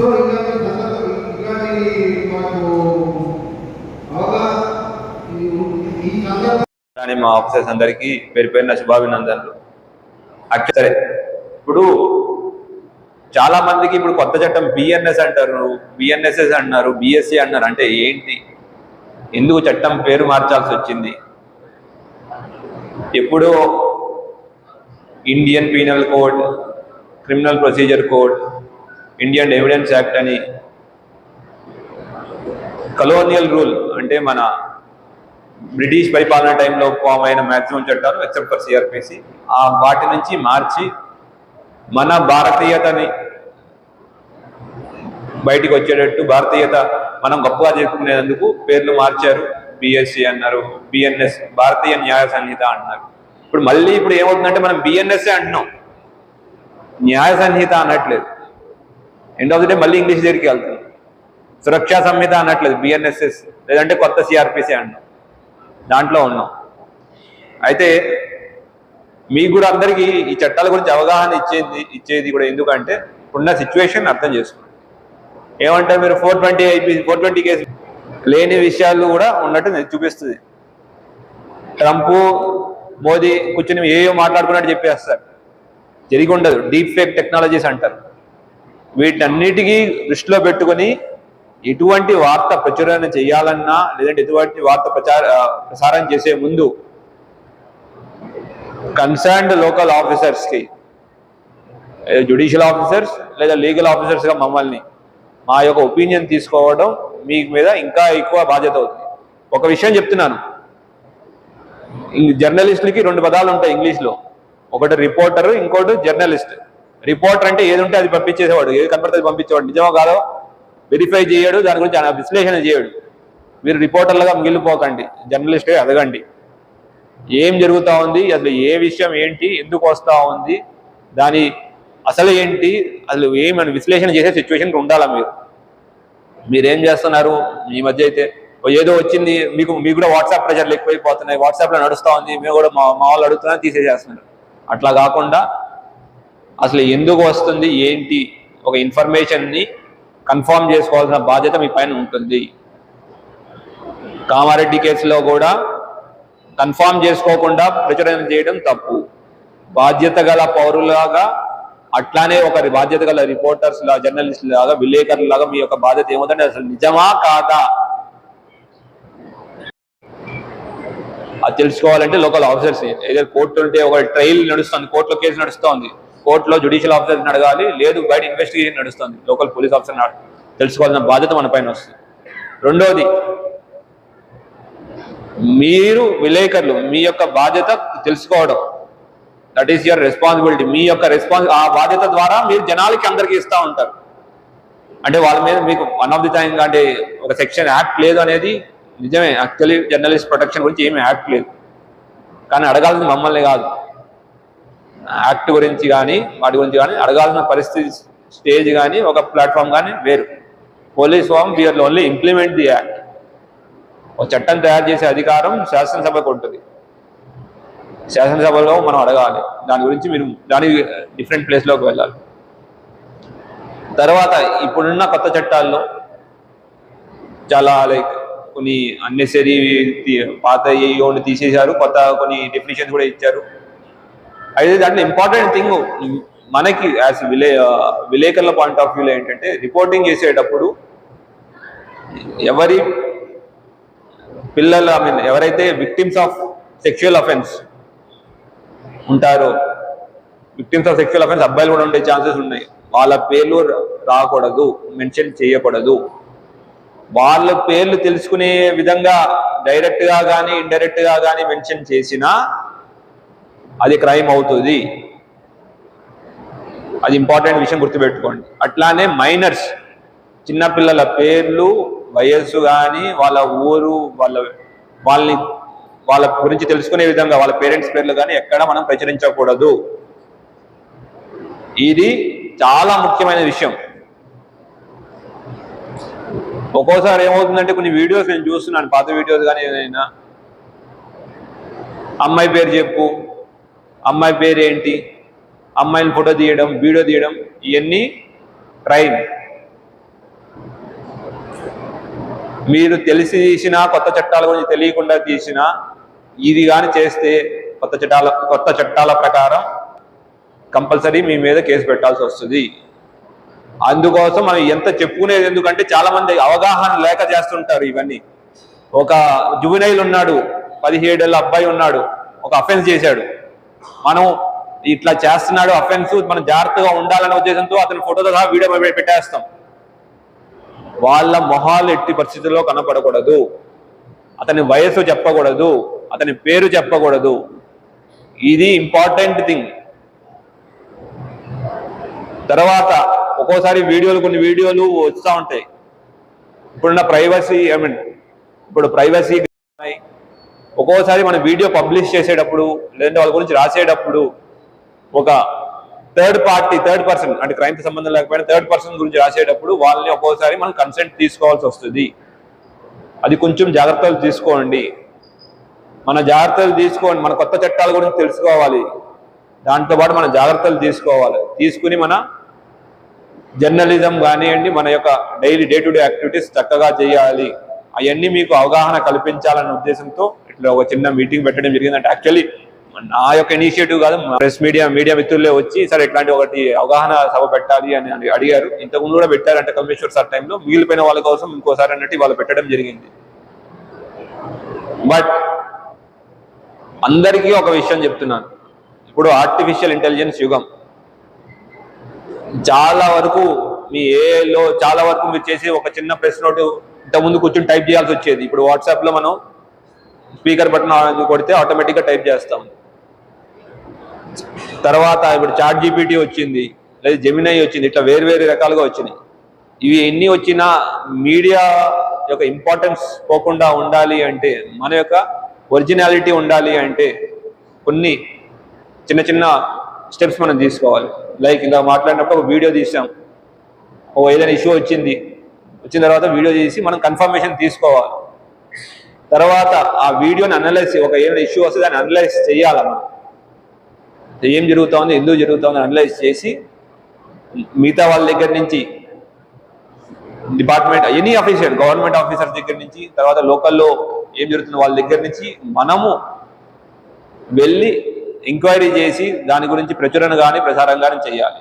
So ఇలా ఇలాంటి మాకు కానీ మా ఆఫీసర్స్ అందరికీ పేరు పేరున శుభాభినందనలు. సరే ఇప్పుడు చాలా మందికి ఇప్పుడు కొత్త చట్టం బిఎన్ఎస్ అంటారు. బిఎన్ఎస్ఎస్ అన్నారు బిఎస్సి అన్నారు అంటే ఏంటి? ఎందుకు చట్టం పేరు మార్చాల్సి వచ్చింది? ఎప్పుడో Indian penal code criminal procedure code Indian evidence act అని. కలోనియల్ రూల్ అంటే మన బ్రిటిష్ పరిపాలన టైంలో ఫామ్ అయిన మ్యాక్సిమం చట్టాలు ఎక్సెప్ట్ ఫర్ సిఆర్పిసి ఆ వాటి నుంచి మార్చి మన భారతీయతని బయటికి వచ్చేటట్టు భారతీయత మనం గొప్పగా చెప్పుకునేందుకు పేర్లు మార్చారు. బిఎస్సి అన్నారు బిఎన్ఎస్ భారతీయ న్యాయ సంహిత అన్నారు. ఇప్పుడు మళ్ళీ ఇప్పుడు ఏమవుతుందంటే మనం బిఎన్ఎస్ఏ అంటున్నాం. న్యాయ సంహిత అనట్లేదు. ఎండ్ ఆఫ్ ది డే మళ్ళీ ఇంగ్లీష్ దగ్గరికి వెళ్తున్నాం సురక్షా సంహిత అనట్లేదు బిఎన్ఎస్ఎస్ లేదంటే కొత్త సిఆర్పిసి అంటున్నాం దాంట్లో ఉన్నాం. అయితే మీకు కూడా అందరికీ ఈ చట్టాల గురించి అవగాహన ఇచ్చేది ఇచ్చేది కూడా ఎందుకంటే ఇప్పుడున్న సిచ్యువేషన్ అర్థం చేసుకోండి. ఏమంటే మీరు? Four twenty IPC four twenty case లేని విషయాలు కూడా ఉన్నట్టు చూపిస్తుంది. ట్రంప్ మోదీ కూర్చొని ఏయో మాట్లాడుకున్నట్టు చెప్పేస్తారు. జరిగి ఉండదు. డీప్ ఫేక్ టెక్నాలజీస్ అంటారు. వీటన్నిటికీ దృష్టిలో పెట్టుకొని ఎటువంటి వార్త ప్రచురణ చేయాలన్నా లేదంటే ఎటువంటి వార్త ప్రచార ప్రసారం చేసే ముందు కన్సర్న్డ్ లోకల్ ఆఫీసర్స్కి జ్యుడిషియల్ జుడిషియల్ ఆఫీసర్స్ లేదా లీగల్ ఆఫీసర్స్గా మమ్మల్ని మా యొక్క ఒపీనియన్ తీసుకోవడం మీ మీద ఇంకా ఎక్కువ బాధ్యత అవుతుంది. ఒక విషయం చెప్తున్నాను. జర్నలిస్టులకి రెండు పదాలు ఉంటాయి ఇంగ్లీష్లో. ఒకటి రిపోర్టర్ ఇంకోటి జర్నలిస్ట్ రిపోర్టర్ అంటే ఏది ఉంటే అది పంపించేసేవాడు. ఏది కనపడితే అది పంపించేవాడు. నిజమో కాదో వెరిఫై చేయడు. దాని గురించి ఆయన విశ్లేషణ చేయడు. మీరు రిపోర్టర్లుగా మిగిలిపోకండి. జర్నలిస్ట్గా ఎదగండి ఏం జరుగుతూ ఉంది? అసలు ఏ విషయం ఏంటి? ఎందుకు వస్తూ ఉంది? దాని అసలు ఏంటి? అసలు ఏమని విశ్లేషణ చేసే సిచ్యువేషన్కి ఉండాలా మీరు? మీరేం చేస్తున్నారు? ఈ మధ్య అయితే ఏదో వచ్చింది. మీకు మీకు కూడా వాట్సాప్ ప్రెషర్లు ఎక్కువైపోతున్నాయి వాట్సాప్లో నడుస్తూ ఉంది. మేము కూడా మా మా వాళ్ళు అడుగుతున్నా తీసేసేస్తున్నారు. అట్లా కాకుండా అసలు ఎందుకు వస్తుంది ఏంటి ఒక ఇన్ఫర్మేషన్ని కన్ఫర్మ్ చేసుకోవాల్సిన బాధ్యత మీ పైన ఉంటుంది. కామారెడ్డి కేసులో కూడా కన్ఫర్మ్ చేసుకోకుండా ప్రచురణ చేయడం తప్పు. బాధ్యత గల పౌరులాగా అట్లానే ఒక బాధ్యత గల రిపోర్టర్స్ లాగా జర్నలిస్ట్ లాగా విలేకరుల లాగా మీ యొక్క బాధ్యత ఏముందంటే అసలు నిజమా కాదా? అది తెలుసుకోవాలంటే లోకల్ ఆఫీసర్స్ ఏదో కోర్టు ఉంటే ఒక ట్రయల్ నడుస్తుంది కోర్టులో కేసు నడుస్తోంది. కోర్టులో జుడిషియల్ ఆఫీసర్ని అడగాలి. లేదు బయట ఇన్వెస్టిగేషన్ నడుస్తుంది. లోకల్ పోలీస్ ఆఫీసర్ని తెలుసుకోవాల్సిన బాధ్యత మన పైన వస్తుంది. రెండోది మీరు విలేకరులు మీ యొక్క బాధ్యత తెలుసుకోవడం. దట్ ఈస్ యువర్ రెస్పాన్సిబిలిటీ మీ యొక్క రెస్పాన్స్ ఆ బాధ్యత ద్వారా మీరు జనాలకి అందరికీ ఇస్తూ ఉంటారు. అంటే వాళ్ళ మీద మీకు వన్ ఆఫ్ ది టైం అంటే ఒక సెక్షన్ యాక్ట్ లేదు అనేది నిజమే. యాక్చువల్లీ జర్నలిస్ట్ ప్రొటెక్షన్ గురించి ఏమి యాక్ట్ లేదు. కానీ అడగాల్సింది మమ్మల్ని కాదు. యాక్ట్ గురించి కానీ వాటి గురించి కానీ అడగాల్సిన పరిస్థితి స్టేజ్ కానీ ఒక ప్లాట్ఫామ్ కానీ వేరు. Police form we are only implement the act. ఒక చట్టం తయారు చేసే అధికారం శాసనసభకు ఉంటుంది. శాసనసభలో మనం అడగాలి. దాని గురించి మీరు దాని డిఫరెంట్ ప్లేస్లోకి వెళ్ళాలి. తర్వాత ఇప్పుడున్న కొత్త చట్టాల్లో చాలా లైక్ కొన్ని అన్నెసరీ పాత ఏయోని తీసేశారు కొత్త కొన్ని డెఫినేషన్స్ కూడా ఇచ్చారు. అయితే దాంట్లో ఇంపార్టెంట్ థింగ్ మనకి యాజ్ విలే విలేకరుల పాయింట్ ఆఫ్ వ్యూలో ఏంటంటే రిపోర్టింగ్ చేసేటప్పుడు ఎవరి పిల్లలు ఐ మీన్ ఎవరైతే విక్టిమ్స్ ఆఫ్ సెక్షువల్ అఫెన్స్ ఉంటారో విక్టిమ్స్ ఆఫ్ సెక్షువల్ అఫెన్స్ అబ్బాయిలు కూడా ఉండే ఛాన్సెస్ ఉన్నాయి. వాళ్ళ పేర్లు రాకూడదు మెన్షన్ చేయకూడదు. వాళ్ళ పేర్లు తెలుసుకునే విధంగా డైరెక్ట్గా కానీ ఇండైరెక్ట్గా కానీ మెన్షన్ చేసినా అది క్రైమ్ అవుతుంది. అది ఇంపార్టెంట్ విషయం గుర్తుపెట్టుకోండి. అట్లానే మైనర్స్ చిన్నపిల్లల పేర్లు వయస్సు కానీ వాళ్ళ ఊరు వాళ్ళ వాళ్ళని వాళ్ళ గురించి తెలుసుకునే విధంగా వాళ్ళ పేరెంట్స్ పేర్లు కానీ ఎక్కడ మనం ప్రచురించకూడదు. ఇది చాలా ముఖ్యమైన విషయం. ఒక్కోసారి ఏమవుతుందంటే కొన్ని వీడియోస్ నేను చూస్తున్నాను పాత వీడియోస్ కానీ ఏదైనా. అమ్మాయి పేరు చెప్పు అమ్మాయి పేరు ఏంటి అమ్మాయిని ఫోటో తీయడం వీడియో తీయడం ఇవన్నీ క్రైమ్. మీరు తెలిసి తీసిన కొత్త చట్టాల గురించి తెలియకుండా తీసిన ఇది కానీ చేస్తే కొత్త చట్టాల కొత్త చట్టాల ప్రకారం కంపల్సరీ మీ మీద కేసు పెట్టాల్సి వస్తుంది. అందుకోసం మనం ఎంత చెప్పుకునేది ఎందుకంటే చాలా మంది అవగాహన లేక చేస్తుంటారు ఇవన్నీ. ఒక జువినైల్ ఉన్నాడు పదిహేడేళ్ళ అబ్బాయి ఉన్నాడు ఒక అఫెన్స్ చేశాడు. మనం ఇట్లా చేస్తున్నాడు అఫెన్స్ మనం జాగ్రత్తగా ఉండాలనే ఉద్దేశంతో అతని ఫోటోతో సహా వీడియో పెట్టేస్తాం. వాళ్ళ మొహాలు ఎట్టి పరిస్థితుల్లో కనపడకూడదు. అతని వయసు చెప్పకూడదు. అతని పేరు చెప్పకూడదు. ఇది ఇంపార్టెంట్ థింగ్ తర్వాత ఒక్కోసారి వీడియోలు కొన్ని వీడియోలు వస్తూ ఉంటాయి. ఇప్పుడున్న ప్రైవసీ ఐ మీన్ ఇప్పుడు ప్రైవసీ ఒక్కోసారి మన వీడియో పబ్లిష్ చేసేటప్పుడు లేదంటే వాళ్ళ గురించి రాసేటప్పుడు ఒక థర్డ్ పార్టీ థర్డ్ పర్సన్ అంటే క్రైమ్తో సంబంధం లేకపోయినా థర్డ్ పర్సన్ గురించి రాసేటప్పుడు వాళ్ళని ఒక్కోసారి మనం కన్సెంట్ తీసుకోవాల్సి వస్తుంది. అది కొంచెం జాగ్రత్తలు తీసుకోండి. మన జాగ్రత్తలు తీసుకోండి. మన కొత్త చట్టాల గురించి తెలుసుకోవాలి. దాంతో పాటు మన జాగ్రత్తలు తీసుకోవాలి. తీసుకుని మన జర్నలిజం కానివ్వండి మన యొక్క daily day to day activities చక్కగా చేయాలి. అవన్నీ మీకు అవగాహన కల్పించాలనే ఉద్దేశంతో ఇట్లా ఒక చిన్న మీటింగ్ పెట్టడం జరిగింది అంటే యాక్చువల్లీ నా యొక్క ఇనిషియేటివ్ కాదు ప్రెస్ మీడియా మీడియా మిత్రులే వచ్చి సరే ఇట్లాంటి ఒకటి అవగాహన సభ పెట్టాలి అని అడిగారు. ఇంతకుముందు కూడా పెట్టారంటే కమేశ్వర్ సార్ టైంలో మిగిలిపోయిన వాళ్ళ కోసం ఇంకోసారి అన్నట్టు వాళ్ళు పెట్టడం జరిగింది. బట్ అందరికీ ఒక విషయం చెప్తున్నాను. ఇప్పుడు ఆర్టిఫిషియల్ ఇంటెలిజెన్స్ యుగం. చాలా వరకు మీ ఏలో చాలా వరకు మీరు చేసి ఒక చిన్న ప్రెస్ నోటు ఇంతకుముందు కూర్చొని టైప్ చేయాల్సి వచ్చేది. ఇప్పుడు వాట్సాప్లో మనం స్పీకర్ బటన్ కొడితే ఆటోమేటిక్గా టైప్ చేస్తాం. తర్వాత ఇప్పుడు చాట్ జీపీటీ వచ్చింది లేదా జెమినై వచ్చింది ఇట్లా వేరు వేరు రకాలుగా వచ్చినాయి. ఇవి ఎన్ని వచ్చినా మీడియా యొక్క ఇంపార్టెన్స్ పోకుండా ఉండాలి అంటే మన యొక్క ఒరిజినాలిటీ ఉండాలి అంటే కొన్ని చిన్న చిన్న స్టెప్స్ మనం తీసుకోవాలి. లైక్ ఇలా మాట్లాడినప్పుడు ఒక వీడియో తీసాం. ఓ ఏదైనా ఇష్యూ వచ్చింది వచ్చిన తర్వాత వీడియో తీసి మనం కన్ఫర్మేషన్ తీసుకోవాలి. తర్వాత ఆ వీడియోని అనలైజ్ ఒక ఏమైనా ఇష్యూ వస్తే దాన్ని అనలైజ్ చేయాలి మనం ఏం జరుగుతోంది ఎందుకు జరుగుతోంది అనలైజ్ చేసి మిగతా వాళ్ళ దగ్గర నుంచి department any officer government officers దగ్గర నుంచి తర్వాత లోకల్లో ఏం జరుగుతుంది వాళ్ళ దగ్గర నుంచి మనము వెళ్ళి ఎంక్వైరీ చేసి దాని గురించి ప్రచురణ కానీ ప్రసారం కానీ చేయాలి.